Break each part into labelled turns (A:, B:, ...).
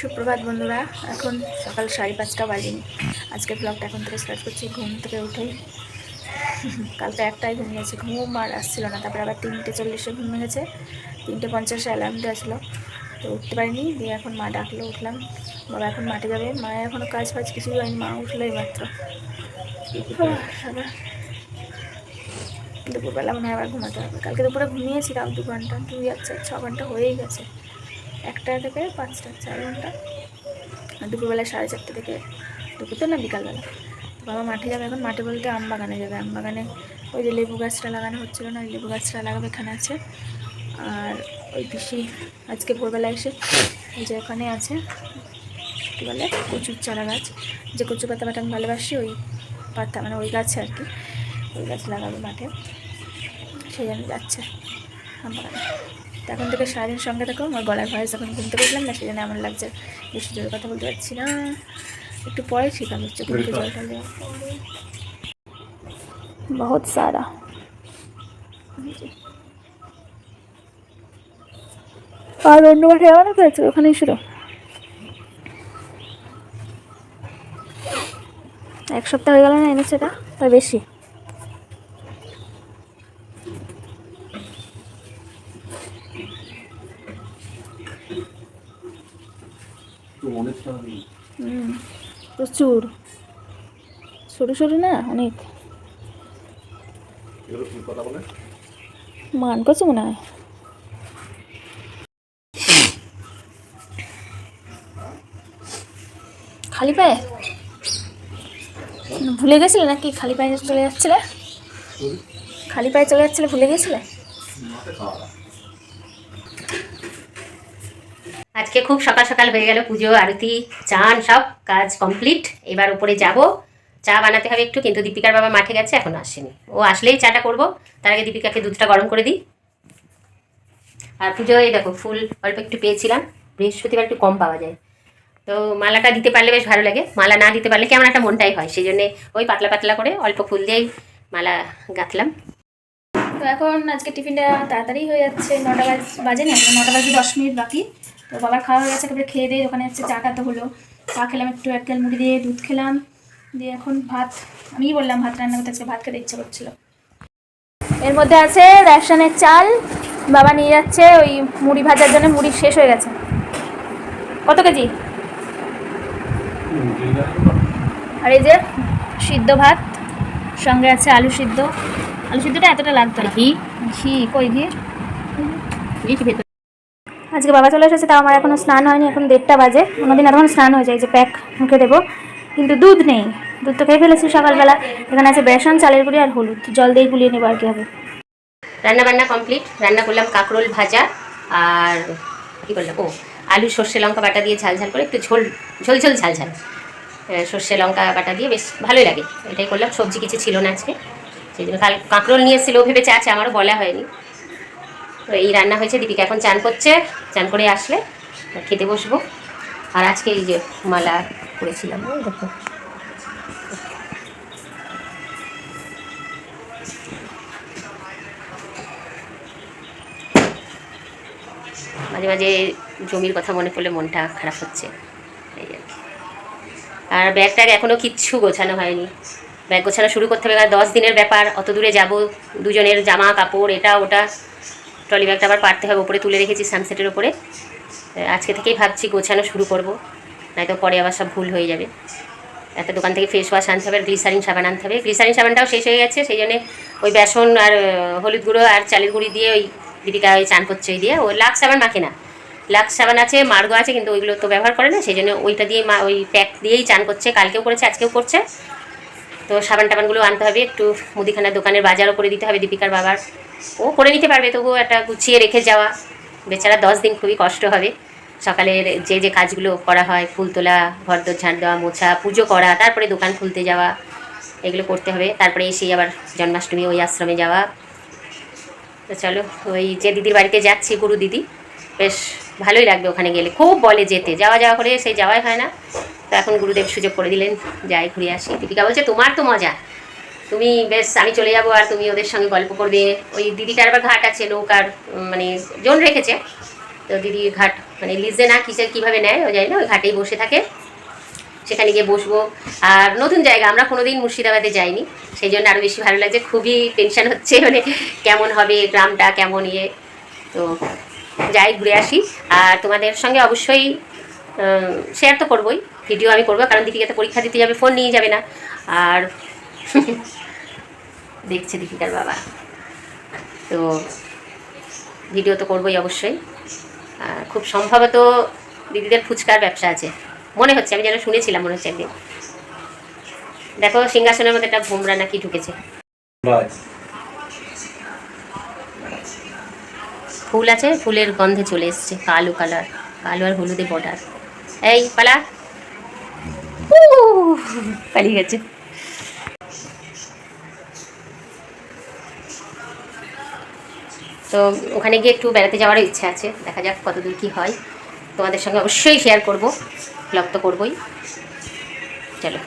A: সুপ্রভাত বন্ধুরা, এখন সকাল সাড়ে পাঁচটা বাজেনি। আজকে ব্লগটা এখন থেকে স্টার্ট করছি, ঘুম থেকে উঠেই। কালকে একটাই ঘুমিয়েছে ঘুম আর আসছিল না, তারপরে আবার তিনটে চল্লিশে ঘুম গেছে তিনটে পঞ্চাশে অ্যালার্ম দিয়ে আসলো তো উঠতে পারিনি, দিয়ে এখন মা ডাকলো, উঠলাম। বাবা এখন মাঠে যাবে মা এখনও কাজ ফাজ কিছুই হয়নি, মা উঠল এই মাত্র। দুপুরবেলা মনে হয় আবার ঘুমাতে হবে। কালকে দুপুরে ঘুমিয়েছি, তাও দু ঘণ্টা দুই যাচ্ছে ছ ঘণ্টা হয়েই গেছে। একটা থেকে পাঁচটা, চার ঘণ্টা। আর দুপুরবেলা সাড়ে চারটে থেকে দুপুর তো না, বিকালবেলা। বাবা মাঠে যাবে এখন, মাঠে বলতে আম বাগানে যাবে। আম বাগানে ওই যে লেবু গাছটা লাগানো হচ্ছিল না লেবু গাছটা লাগাবে এখানে আছে। আর ওই পিসি আজকে ভোরবেলা এসে এই যে ওখানে আছে, কী বলে, কচুর চারা গাছ। যে কচু পাতা পাতা আমি ভালোবাসি, ওই পাতা মানে ওই গাছে আর কি, ওই গাছ লাগাবে মাঠে। সেই জন্য যাচ্ছে আম বাগানে। তো এখন থেকে সারাদিন সঙ্গে থাকো, আমার গলার ভয়েস এখন ঘুমতে বসলাম না সেই জন্য আমার লাগছে বেশি জোরে কথা বলতে পারছি না। একটু পরে ঠিক হবে, চোখ মুখে জল টল দেওয়া। বহুত সারা। আর অন্য মাঠে না করেছে ওখানেই শুরু। এক সপ্তাহ হয়ে গেল না এনেছে এটা? বেশি। প্রচুর। সরু সরু না অনেক। মান করছে মনে হয়। খালি পায়ে? ভুলে গেছিলে নাকি খালি পায়ে চলে যাচ্ছিলে? খালি পায়ে চলে যাচ্ছিলে ভুলে গেছিলে?
B: আজকে খুব সকাল সকাল হয়ে গেল পুজো, আরতি, চান, সব কাজ কমপ্লিট এবার উপরে যাব। চা বানাতে হবে একটু, কিন্তু দীপিকার বাবা মাঠে গেছে, এখন আসেনি। ও আসলেই চাটা করব। তার আগে দীপিকাকে দুধটা গরম করে দিই। আর পুজোয় দেখো, ফুল অল্প একটু পেয়েছিলাম। বৃহস্পতিবার একটু কম পাওয়া যায়। তো মালাটা দিতে পারলে বেশ ভালো লাগে। মালা না দিতে পারলে কেমন একটা মনটাই হয়। সেই জন্যে ওই পাতলা পাতলা করে অল্প ফুল দিয়েই মালা গাঁথলাম।
A: তো এখন আজকে টিফিনটা তাড়াতাড়ি হয়ে যাচ্ছে। নটা বাজ বাজে না, নটা বাজে দশ মিনিট বাকি। তো বাবার খাওয়া হয়ে গেছে একেবারে খেয়ে দিয়ে ওখানে হচ্ছে চাটা তো হলো। চা খেলাম একটু এক তেল মুড়ি দিয়ে দুধ খেলাম। দিয়ে এখন ভাত আমিই বললাম ভাত রান্না করতে আজকে ভাত খেতে ইচ্ছা করছিল। এর মধ্যে আছে রেশনের চাল বাবা নিয়ে যাচ্ছে ওই মুড়ি ভাজার জন্য মুড়ি শেষ হয়ে গেছে। কত কেজি? আর এই যে সিদ্ধ ভাত সঙ্গে আছে আলু সিদ্ধ। আলু সিদ্ধটা এতটা লাগতো না।
B: ঘি?
A: ঘি কই ঘি? আজকে বাবা চলে এসেছে, তাও আমার এখনও স্নান হয়নি, এখন দেড়টা বাজে। অন্যদিন এখন স্নান হয়ে যায় যে প্যাক মুখে দেবো। কিন্তু দুধ নেই, দুধ তো খেয়ে ফেলেছি সকালবেলা। এখানে আছে বেসন, চালের গুঁড়ি আর হলুদ, জল দিয়ে গুলিয়ে নেব আর কি হবে।
B: রান্না বান্না কমপ্লিট, রান্না করলাম কাঁকরোল ভাজা আর কি করলাম? ও, আলু, সর্ষে, লঙ্কা বাটা দিয়ে ঝাল ঝাল করে একটু ঝোল ঝোল ঝোল ঝাল ঝাল সর্ষে, লঙ্কা বাটা দিয়ে বেশ ভালোই লাগে। এটাই করলাম, সবজি কিছু ছিল না আজকে। সেই জন্য কাল কাঁকরোল নিয়ে এসেছিল, ও ভেবেছে আছে, আমারও বলা হয়নি। তো এই রান্না হয়েছে, দীপিকা এখন চান করছে, চান করে আসলে খেতে বসবো। আর আজকে এই যে মালা করেছিলাম মাঝে মাঝে জমির কথা মনে পড়লে মনটা খারাপ হচ্ছে, এই আর ব্যাগ ট্যাগ এখনও কিচ্ছু গোছানো হয়নি। ব্যাগ গোছানো শুরু করতে হবে দশ দিনের ব্যাপার, অত দূরে যাব, দুজনের জামা কাপড়, এটা, ওটা। ট্রলি ব্যাগটা আবার পারতে হবে, ওপরে তুলে রেখেছি সানসেটের ওপরে। আজকে থেকেই ভাবছি গোছানো শুরু করব নয়তো পরে আবার সব ভুল হয়ে যাবে। একটা দোকান থেকে ফেস ওয়াশ আনতে হবে, আর গ্লিসারিন সাবান আনতে হবে। গ্লিসারিন সাবানটাও শেষ হয়ে গেছে, সেই জন্যে ওই বেসন আর হলুদ গুঁড়ো আর চালের গুঁড়ি দিয়ে ওই দীপিকা ওই চান করছে ওই দিয়ে। ও লাক্স সাবান মাখে না। লাক্স সাবান আছে, মার্গো আছে, কিন্তু ওইগুলো তো ব্যবহার করে না, সেই জন্য ওইটা দিয়ে মা, ওই প্যাক দিয়েই চান করছে, কালকেও করেছে, আজকেও করছে। তো সাবান টাবানগুলো আনতে হবে, একটু মুদিখানার দোকানের বাজারও করে দিতে হবে দীপিকার বাবার। ও করে নিতে পারবে, তবুও একটা গুছিয়ে রেখে যাওয়া। বেচারা দশ দিন খুবই কষ্ট হবে। সকালের যে যে কাজগুলো করা হয়, ফুল তোলা ঘর দোর ঝাড় দেওয়া, মোছা, পুজো করা, তারপরে দোকান খুলতে যাওয়া, এগুলো করতে হবে। তারপরে এসেই আবার জন্মাষ্টমী ওই আশ্রমে যাওয়া। তো চলো, ওই যে দিদির বাড়িতে যাচ্ছি, গুরু দিদি। বেশ ভালোই লাগবে ওখানে গেলে। খুব বলে যেতে। যাওয়া যাওয়া করে সেই যাওয়াই হয় না। তো এখন গুরুদেব সুযোগ করে দিলেন, যাই ঘুরে আসি। দীপিকা বলছে, তোমার তো মজা। তুমি বেশ, আমি চলে যাব আর তুমি ওদের সঙ্গে গল্প করবে। ওই দিদিটার আবার ঘাট আছে নৌকার মানে জোন রেখেছে। তো দিদি ঘাট মানে লিজে না কিসে কীভাবে নেয়, ও জানি না, ওই ঘাটেই বসে থাকে। সেখানে গিয়ে বসবো। আর নতুন জায়গা, আমরা কোনো কোনোদিন মুর্শিদাবাদে যাইনি। সেই জন্য আরও বেশি ভালো লাগছে, খুবই টেনশন হচ্ছে মানে কেমন হবে, গ্রামটা কেমন ইয়ে। তো যাই, ঘুরে আসি। আর তোমাদের সঙ্গে অবশ্যই শেয়ার তো করবোই ভিডিও আমি করব কারণ দীপিকাতে পরীক্ষা দিতে যাবে ফোন নিয়ে যাবে না। আর দেখছে দীপিকার বাবা। তো ভিডিও তো করবোই অবশ্যই। আর খুব সম্ভবত দিদিদের ফুচকার ব্যবসা আছে। মনে হচ্ছে আমি যেন শুনেছিলাম মনে হচ্ছে একদিন। দেখো সিংহাসনের মধ্যে একটা ভুমরা নাকি ঢুকেছে। ফুল আছে ফুলের গন্ধে চলে এসছে কালো কালার কালো আর হলুদে বর্ডার এই, পালা। পালিয়ে গেছে। তো ওখানে গিয়ে একটু বেড়াতে যাওয়ারও ইচ্ছা আছে। দেখা যাক কতদূর কী হয়। তোমাদের সঙ্গে অবশ্যই শেয়ার করব। ব্লগ তো করবই। চলো।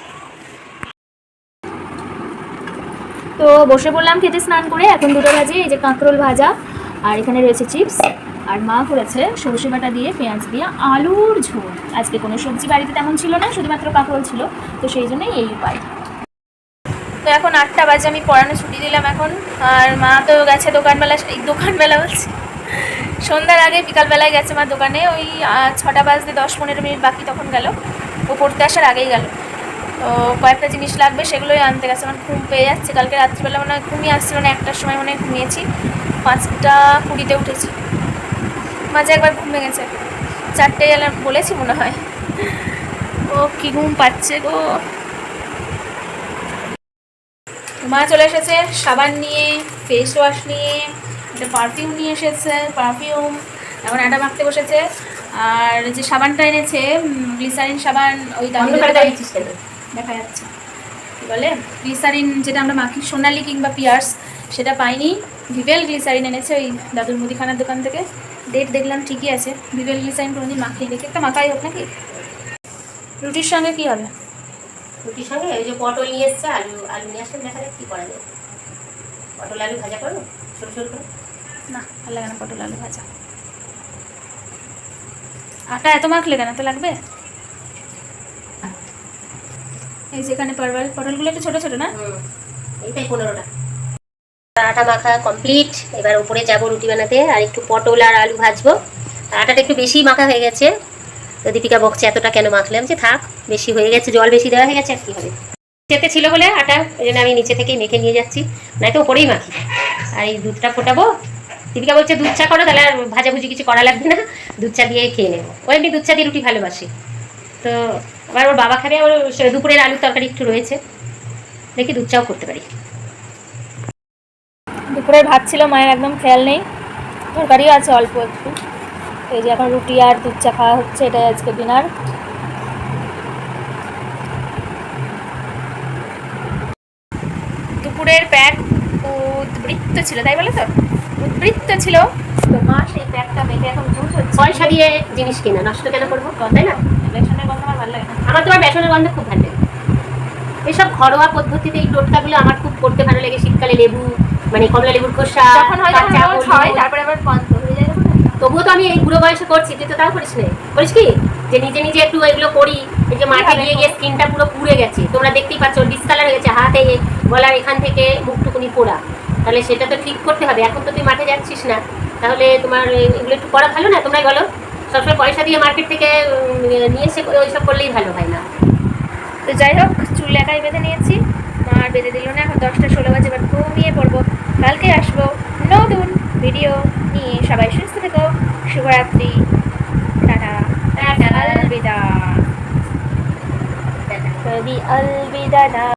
A: তো বসে পড়লাম, খেতে স্নান করে। এখন দুটো বাজে, এই যে কাঁকরোল ভাজা, আর এখানে রয়েছে চিপস আর মা করেছে সর্ষে বাটা দিয়ে পেঁয়াজ দিয়ে আলুর ঝোল। আজকে কোনো সবজি বাড়িতে তেমন ছিল না, শুধুমাত্র কাঁকরোল ছিল। তো সেই জন্যই এই উপায়। তো এখন আটটা বাজে, আমি পড়ানো ছুটি দিলাম এখন। আর মা তো গেছে দোকানবেলা, এই দোকানবেলা হচ্ছে সন্ধ্যার আগে বিকালবেলায় গেছে মা দোকানে, ওই ছটা বাজতে দশ পনেরো মিনিট বাকি তখন গেল। ও পড়তে আসার আগেই গেল। তো কয়েকটা জিনিস লাগবে, সেগুলোই আনতে গেছে। আমার ঘুম পেয়ে যাচ্ছে। কালকে রাত্রিবেলা মনে ঘুমিয়ে আসছিল না একটার সময় মনে ঘুমিয়েছি। পাঁচটা কুড়িতে উঠেছি। মাঝে একবার ঘুমে গেছে। চারটে গেলে বলেছি মনে হয়। ও কি ঘুম পাচ্ছে গো। মা চলে এসেছে সাবান নিয়ে ফেস ওয়াশ নিয়ে একটা পারফিউম নিয়ে এসেছে পারফিউম এখন আটা মাখতে বসেছে। আর যে সাবানটা এনেছে গ্লিসারিন সাবান ওই দামি দেখা যাচ্ছে। কি বলে? গ্লিসারিন যেটা আমরা মাখি সোনালি কিংবা পিয়ার্স সেটা পাইনি। ভিভেল গ্লিসারিন এনেছে ওই দাদুর মুদিখানার দোকান থেকে। ডেট দেখলাম ঠিকই আছে। ভিভেল গ্লিসারিন কোনোদিন মাখিয়ে দেখি। একটা মাখাই হোক নাকি? রুটির সঙ্গে কি হবে?
B: রুটির সঙ্গে? ওই যে পটল নিয়ে এসছে আলু আলু নিয়ে আসলে দেখা যাক কী করা যায়? পটল আলু ভাজা করো? ছোটো ছোটো করে?
A: না ভালো লাগে না পটল আলু ভাজা। আটা এত মাখলে কেন তো লাগবে? এই যেখানে পটল পটলগুলো একটু ছোটো ছোটো না?
B: এইটাই পনেরোটা। আটা মাখা কমপ্লিট এবার উপরে যাব রুটি বানাতে, আর একটু পটল আর আলু ভাজবো। আটাটা একটু বেশি মাখা হয়ে গেছে। তো দীপিকা বকছে, এতটা কেন মাখলাম যে থাক, বেশি হয়ে গেছে, জল বেশি দেওয়া হয়ে গেছে, আর কী হবে? নিচেতে ছিল বলে আটা ওই জন্য আমি নিচে থেকেই মেখে নিয়ে যাচ্ছি। নয়তো উপরেই মাখি। আর এই দুধটা ফোটাবো। দীপিকা বলছে, দুধ চা করো, তাহলে আর ভাজাভুজি কিছু করা লাগবে না। দুধ চা দিয়ে খেয়ে নেব। ও এমনি দুধ চা দিয়ে রুটি ভালোবাসি। তো আবার ওর বাবা খাবে ওর দুপুরের আলুর তরকারি একটু রয়েছে। দেখি দুধ চাও করতে পারি।
A: দুপুরের ভাত ছিল মায়ের একদম খেয়াল নেই। তরকারিও আছে অল্প একটু। এই যে এখন রুটি আর দুধ চা খাওয়া হচ্ছে এটাই আজকে ডিনার। দুপুরের প্যাক উদ্বৃত্ত ছিল তাই বলে তো? উদ্বৃত্ত ছিল। তো মা সেই প্যাকটা মেখে এখন দুধ হচ্ছে।
B: পয়সা দিয়ে জিনিস কেনা নষ্ট কেন করব? তাই না?
A: বেসনের গন্ধ আমার ভালো লাগে
B: আমার তোমার বেসনের গন্ধ খুব ভালো লাগে। এইসব ঘরোয়া পদ্ধতিতে এই টোটকাগুলো আমার খুব করতে ভালো লাগে শীতকালে লেবু মানে কমলা লেবুর খোসা
A: তারপরে আবার বন্ধ হয়ে যায়
B: তবুও তো আমি এই বুড়ো বয়সে করছি তুই তো তাও করিস না। করিস কি? যে নিজে নিজে একটু এগুলো করি এই যে মাঠে গিয়ে গিয়ে স্কিনটা পুরো পুড়ে গেছে। তোমরা দেখতেই পাচ্ছ ডিসকালার হয়ে গেছে হাতে গলার এখান থেকে মুখটুকুনি পোড়া। তাহলে সেটা তো ঠিক করতে হবে এখন তো তুই মাঠে যাচ্ছিস না। তাহলে তোমার এগুলো একটু করা ভালো না? তোমরাই বলো। সবসময় পয়সা দিয়ে মার্কেট থেকে নিয়ে এসে ওইসব করলেই ভালো হয় না।
A: যাই হোক চুল একাই বেঁধে নিয়েছি। মা আর বেঁধে দিল না এখন দশটা ষোলো বাজে এবার ঘুমিয়ে পড়ব। কালকে আসব নতুন ভিডিও নিয়ে। সবাই সুস্থ থেকো। শুভরাত্রি। টাটা।
B: টাটা।
A: আলবিদা না